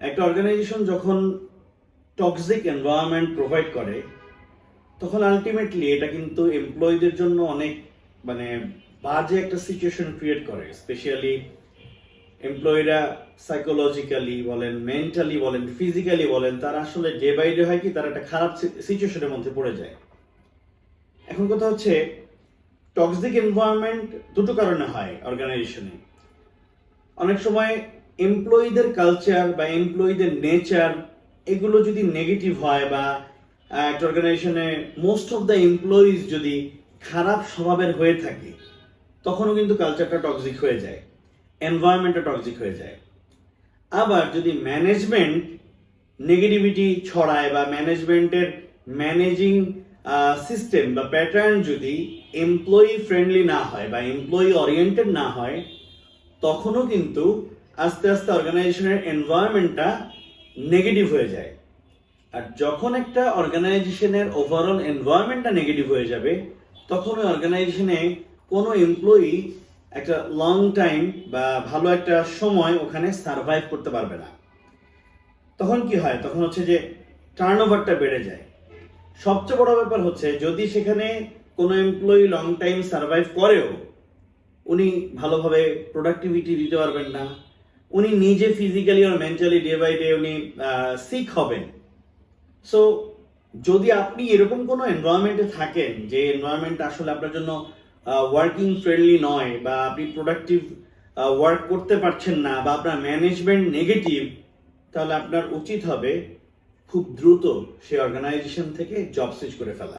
একটা অর্গানাইজেশন যখন toxic environment provide করে, তখন আলটিমেটলি এটা কিন্তু এমপ্লয়ীদের জন্য অনেক মানে বাজে একটা সিচুয়েশন ক্রিয়েট করে। স্পেশালি এমপ্লয়িরা সাইকোলজিক্যালি বলেন মেন্টালি বলেন ফিজিক্যালি বলেন, তারা আসলে ডে বাই ডে হয় কি, তারা একটা খারাপ সিচুয়েশনের মধ্যে পড়ে যায়। এখন কথা হচ্ছে টক্সিক এনভায়রনমেন্ট দুটো কারণে হয় অর্গানাইজেশনে অনেক সময় এমপ্লয়ীদের কালচার বা এমপ্লয়ীদের নেচার এগুলো যদি নেগেটিভ হয় বা একটা অর্গানাইজেশনে মোস্ট অফ দ্য এমপ্লয়িজ যদি খারাপ স্বভাবের হয়ে থাকে, তখনও কিন্তু কালচারটা টক্সিক হয়ে যায় এনভায়রনমেন্টটা টক্সিক হয়ে যায়। আবার যদি ম্যানেজমেন্ট নেগেটিভিটি ছড়ায় বা ম্যানেজমেন্টের ম্যানেজিং সিস্টেম বা প্যাটার্ন যদি এমপ্লয়ি ফ্রেন্ডলি না হয় বা এমপ্লয়ি ওরিয়েন্টেড না হয়, তখনও কিন্তু আস্তে আস্তে অর্গানাইজেশনের এনভায়রনমেন্টটা নেগেটিভ হয়ে যায়। আর যখন একটা অর্গানাইজেশনের ওভারঅল এনভায়রনমেন্টটা নেগেটিভ হয়ে যাবে, তখন ওই অর্গানাইজেশনে কোনো এমপ্লয়ি একটা লং টাইম বা ভালো একটা সময় ওখানে সার্ভাইভ করতে পারবে না। তখন কি হয়? তখন হচ্ছে যে টার্ন ওভারটা বেড়ে যায়। সবচেয়ে বড় ব্যাপার হচ্ছে, যদি সেখানে কোনো এমপ্লয়ি লং টাইম সার্ভাইভ করেও, উনি ভালোভাবে প্রোডাক্টিভিটি দিতে পারবেন না উনি নিজে ফিজিক্যালি আর মেন্টালি ডে বাই ডে উনি সিক হবেন। সো যদি আপনি এরকম কোনো এনভায়রনমেন্টে থাকেন, যে এনভায়রনমেন্ট আসলে আপনার জন্য ওয়ার্কিং ফ্রেন্ডলি নয় বা আপনি প্রোডাক্টিভ ওয়ার্ক করতে পারছেন না বা আপনার ম্যানেজমেন্ট নেগেটিভ তাহলে আপনার উচিত হবে খুব দ্রুত সেই অর্গানাইজেশন থেকে জব সুইচ করে ফেলা।